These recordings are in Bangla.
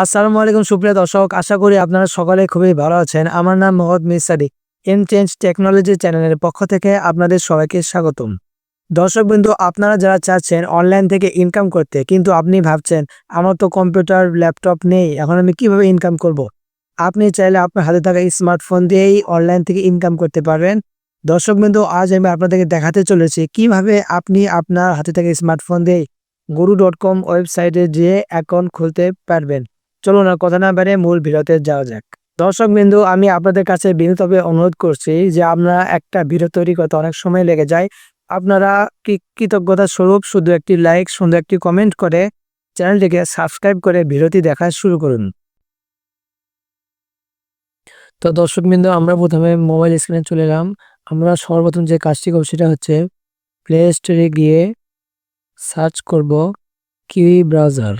আসসালামু আলাইকুম, সুপ্রিয় দর্শক। আশা করি আপনারা সকলে খুবই ভালো আছেন। আমার নাম Mohammad Misadi M change technology চ্যানেলের পক্ষ থেকে আপনাদের সবাইকে স্বাগতম। দর্শক বিন্দু, আপনারা যারা চাচ্ছেন অনলাইন থেকে ইনকাম করতে, কিন্তু আপনি ভাবছেন, আমার তো কম্পিউটার ল্যাপটপ নেই, এখন আমি কীভাবে ইনকাম করব। আপনি চাইলে আপনার হাতে থাকা স্মার্টফোন দিয়েই অনলাইন থেকে ইনকাম করতে পারবেন। দর্শক বিন্দু, আজ আমি আপনাদেরকে দেখাতে চলেছি কীভাবে আপনি আপনার হাতে থাকা স্মার্টফোন দিয়ে গুরু ডট কম ওয়েবসাইটে যেয়ে অ্যাকাউন্ট খুলতে পারবেন। চলুন আর কথা না বেড়ে মূল ভিডিওতে যাওয়া যাক। দর্শক বিন্দু, আমি আপনাদের কাছে বিনীতভাবে অনুরোধ করছি যে আপনারা একটা ভিডিও তৈরি করতে অনেক সময় লেগে যায়। আপনারা কি কৃতজ্ঞতা স্বরূপ শুধু একটি লাইক সুন্দর একটি কমেন্ট করে চ্যানেলটিকে সাবস্ক্রাইব করে ভিডিওটি দেখা শুরু করুন। তো দর্শক বিন্দু, আমরা প্রথমে মোবাইল স্ক্রিনে চলে এলাম। আমরা সর্বপ্রথম যে কাজটি করব সেটা হচ্ছে প্লে স্টোরে গিয়ে সার্চ করব কিউই ব্রাউজার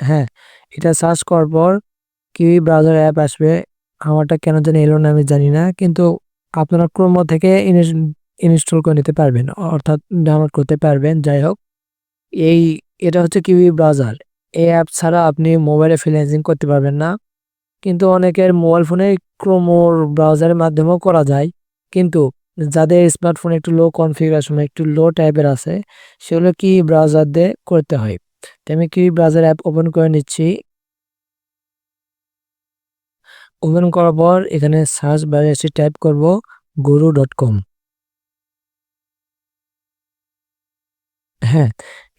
হ্যাঁ এটা সার্চ করার পর কিউই ব্রাউজার অ্যাপ আসবে। আমারটা কেন জানি এলো না আমি জানি না, কিন্তু আপনারা ক্রোম থেকে ইনস্টল করে নিতে পারবেন, অর্থাৎ ডাউনলোড করতে পারবেন, যাই হোক। এই, এটা হচ্ছে কিউই ব্রাউজার এই অ্যাপ ছাড়া আপনি মোবাইলে ফ্রিল্যান্সিং করতে পারবেন না। কিন্তু অনেকের মোবাইল ফোনে ক্রোমোর ব্রাউজারের মাধ্যমেও করা যায়। কিন্তু যাদের স্মার্টফোন একটু লো কনফিগারেশন একটু লো টাইপের আছে, সেগুলো কি ব্রাউজার দিয়ে করতে হয়। তো আমি কি ব্রাউজার অ্যাপ ওপেন করে নিচ্ছি। ওপেন করার পর এখানে সার্চ বারে এসে টাইপ করব গুরু ডট কম হ্যাঁ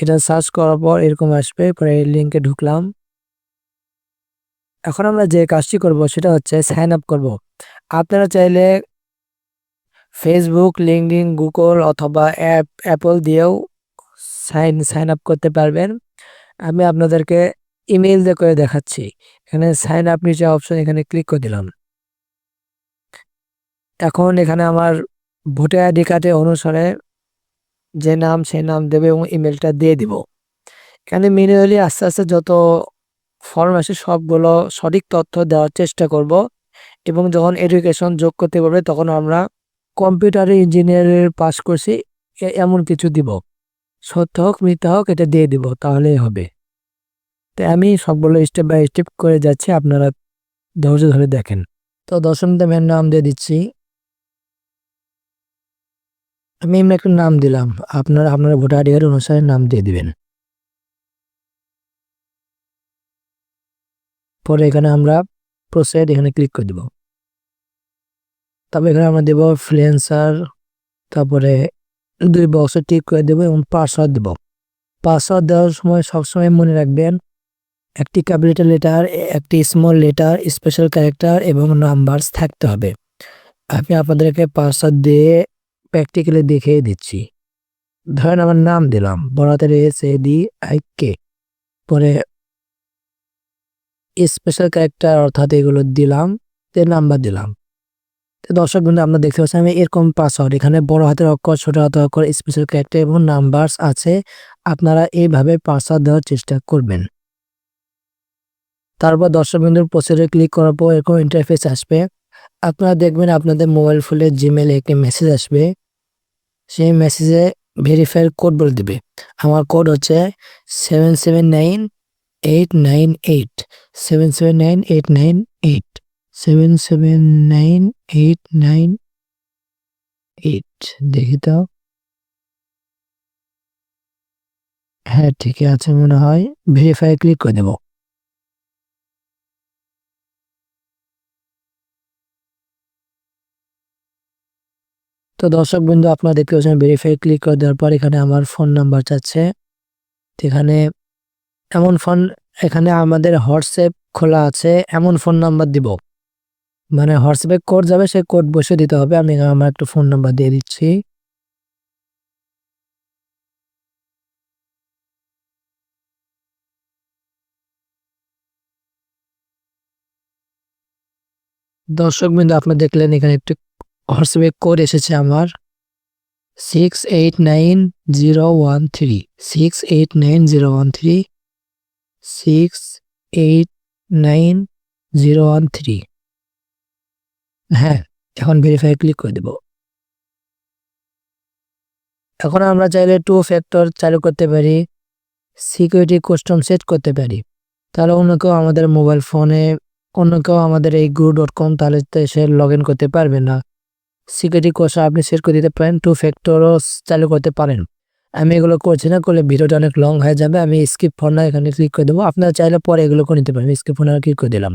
এটা সার্চ করার পর এরকম আসবে, পরে এই লিঙ্কে ঢুকলাম। এখন আমরা যে কাজটি করব সেটা হচ্ছে সাইন আপ করব। আপনারা চাইলে ফেসবুক লিঙ্কডিন গুগল অথবা অ্যাপ অ্যাপল দিয়েও সাইন সাইন আপ করতে পারবেন। আমি আপনাদেরকে ইমেইল দিয়ে করে দেখাচ্ছি। এখানে সাইন আপ নিচে অপশন এখানে ক্লিক করে দিলাম। এখন এখানে আমার ভোটার আইডি কার্ডে অনুসারে যে নাম সেই নাম দেবে এবং ইমেলটা দিয়ে দিব। এখানে ম্যানুয়ালি আস্তে আস্তে যত ফর্ম আসে সবগুলো সঠিক তথ্য দেওয়ার চেষ্টা করব এবং যখন এডুকেশন যোগ করতে পারবে তখন আমরা কম্পিউটার ইঞ্জিনিয়ারের পাস করছি এমন কিছু দিব। সত্য হোক, মিথ্যা হোক, এটা দিয়ে দিব, তাহলেই হবে। তো আমি সবগুলো স্টেপ বাই স্টেপ করে যাচ্ছি, আপনারা ধৈর্য ধরে দেখেন। তো দশম দামের নাম দিয়ে দিচ্ছি। আমি এমনি একটা নাম দিলাম, আপনারা, আপনার ভোটার আইডি অনুসারে নাম দিয়ে দিবেন। পরে এখানে আমরা প্রসেড এখানে ক্লিক করে দিব। তারপর এখানে আমরা দেব ফ্রিল্যান্সার তারপরে দুই বক্সে টিক করে দেবো এবং পাসওয়ার্ড দেব। পাসওয়ার্ড দেওয়ার সময় সবসময় মনে রাখবেন, একটি ক্যাপিটাল লেটার, একটি স্মল লেটার, স্পেশাল ক্যারেক্টার এবং নাম্বারস থাকতে হবে। আমি আপনাদেরকে পাসওয়ার্ড দিয়ে প্র্যাকটিক্যালি দেখিয়ে দিচ্ছি। ধরেন আমার নাম দিলাম বড়াতের S A D, I, K. পরে স্পেশাল ক্যারেক্টার অর্থাৎ এগুলো দিলাম, তে নাম্বার দিলাম। দর্শক বন্ধু আমরা দেখতে পাচ্ছি আমি এরকম পাসওয়ার্ড এখানে বড় হাতের অক্ষর, ছোট হাতের অক্ষর স্পেশাল ক্যারেক্টার এবং নাম্বারস আছে। আপনারা এইভাবে পাসওয়ার্ড দেওয়ার চেষ্টা করবেন। তারপর দর্শক বিন্দুর প্রসেসে ক্লিক করার পর এরকম ইন্টারফেস আসবে। আপনারা দেখবেন আপনাদের মোবাইল ফোনে জিমেলে একটি মেসেজ আসবে। সেই মেসেজে ভেরিফাইড কোড বলে দিবে। আমার কোড হচ্ছে seven seven nine eight nine eight seven seven nine eight nine eight seven seven nine eight nine eight দেখি তো হ্যাঁ ঠিকই আছে মনে হয়। ভেরিফাই ক্লিক করে দেব তো দর্শক বন্ধু আপনারা দেখতে পাচ্ছেন ভেরিফাই ক্লিক করে দেওয়ার পর এখানে আমার ফোন নাম্বার চাচ্ছে এখানে এমন ফোন এখানে আমাদের হোয়াটসঅ্যাপ খোলা আছে। এমন ফোন নাম্বার দিব। মানে হোয়াটসঅ্যাপে কোড যাবে, সেই কোড বসে দিতে হবে। আমি আমার একটা ফোন নাম্বার দিয়ে দিচ্ছি। দর্শক বিন্দু, আপনি দেখলেন এখানে একটু হোয়াটসঅ্যাপে কোড এসেছে আমার। Six eight nine zero one three six eight nine zero one three six eight nine zero one three হ্যাঁ এখন ভেরিফাই ক্লিক করে দেব। এখন আমরা চাইলে টু ফ্যাক্টর চালু করতে পারি সিকিউরিটি কাস্টম সেট করতে পারি। তাহলে অন্য কেউ আমাদের মোবাইল ফোনে অন্য কেউ আমাদের এই গ্রু ডট কম তাহলে সে লগ ইন করতে পারবে না। সিকিউরিটি কোর্স আপনি সেট করে দিতে পারেন টু ফ্যাক্টরও চালু করতে পারেন। আমি এগুলো করছি না, করলে ভিডিওটা অনেক লং হয়ে যাবে, আমি স্কিপ ফোন না, এখানে ক্লিক করে দেবো। আপনারা চাইলে পরে এগুলো করে নিতে পারেন স্কিপ ফোন ক্লিক করে দিলাম।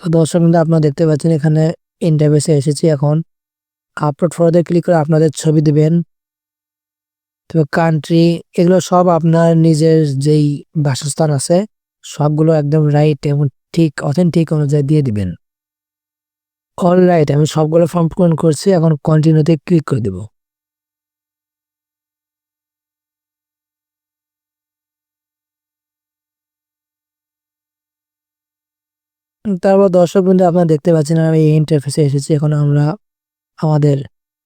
তো দর্শক কিন্তু আপনারা দেখতে পাচ্ছেন এখানে ইন্টারভেসে এসেছি এখন। আপলোড ফটোতে ক্লিক করে আপনাদের ছবি দিবেন। তো কান্ট্রি এগুলো সব আপনার নিজের যেই বাসস্থান আছে, সবগুলো একদম রাইট এবং ঠিক অথেন্টিক অনুযায়ী দিয়ে দিবেন। অল রাইট আমি সবগুলো ফর্ম পূরণ করছি, এখন কন্টিনিউতে ক্লিক করে দেব। তারপর দর্শক বিন্দু, আপনারা দেখতে পাচ্ছেন আমি এই ইন্টারফেসে এসেছি। এখন আমরা আমাদের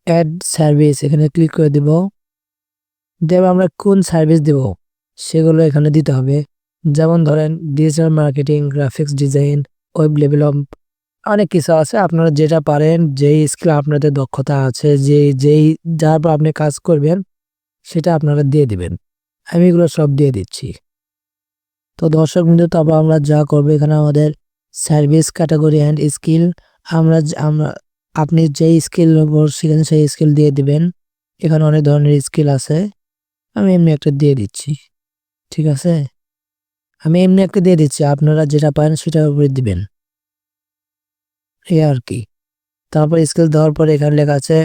অ্যাড সার্ভিস এখানে ক্লিক করে দিব। দেব আমরা কোন সার্ভিস দেব, সেগুলো এখানে দিতে হবে। যেমন ধরেন digital marketing graphics design web develop অনেক কিছু আছে। আপনারা যেটা পারেন, যেই স্কিল আপনাদের দক্ষতা আছে যে যেই, যার পর আপনি কাজ করবেন, সেটা আপনারা দিয়ে দিবেন। আমি এগুলো সব দিয়ে দিচ্ছি। তো দর্শক বিন্দু, তারপর আমরা যা করব, এখানে আমাদের সার্ভিস ক্যাটাগরি অ্যান্ড স্কিল, আমরা আমরা, আপনি যেই স্কিল শিখেন সেই স্কিল দিয়ে দিবেন। এখানে অনেক ধরনের স্কিল আছে। আমি এমনি একটা দিয়ে দিচ্ছি। ঠিক আছে? আমি এমনি একটা দিয়ে দিচ্ছি, আপনারা যেটা পারেন সেটার উপরে দিবেন। এই আর কি। তারপর স্কিল দেওয়ার পরে এখানে লেখা আছে,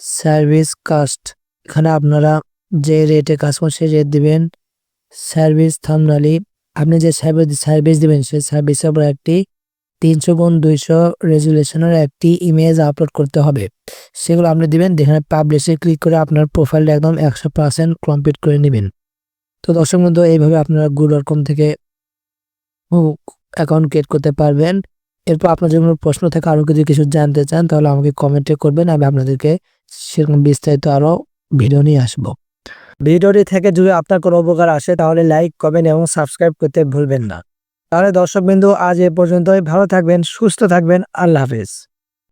সার্ভিস কাস্ট এখানে আপনারা যে রেটে কাজ করেন সেই রেট দিবেন। সার্ভিস থামনালি আপনি যে সার্ভিস সার্ভিস দিবেন, সেই সার্ভিসের উপর একটি তিনশো গুণ দুইশো রেজুলেশনের একটি ইমেজ আপলোড করতে হবে। সেগুলো আপনি দিবেন, যেখানে পাবলিশে ক্লিক করে আপনার প্রোফাইলটা একদম একশো পার্সেন্ট কমপ্লিট করে নেবেন। তো দর্শক বন্ধু, এইভাবে আপনারা গুড ডট কম থেকে অ্যাকাউন্ট ক্রিয়েট করতে পারবেন। এরপর আপনার যদি কোনো প্রশ্ন থাকে, আরও কিছু কিছু জানতে চান, তাহলে আমাকে কমেন্টে করবেন, আমি আপনাদেরকে সেরকম বিস্তারিত আরও ভিডিও নিয়ে আসব। ভিডিওটি থেকে যদি আপনার কোনো উপকার আসে, তাহলে লাইক, কমেন্ট এবং সাবস্ক্রাইব করতে ভুলবেন না। তাহলে দর্শকবিন্দু, আজ এ পর্যন্তই। ভালো থাকবেন, সুস্থ থাকবেন। আল্লাহ হাফেজ।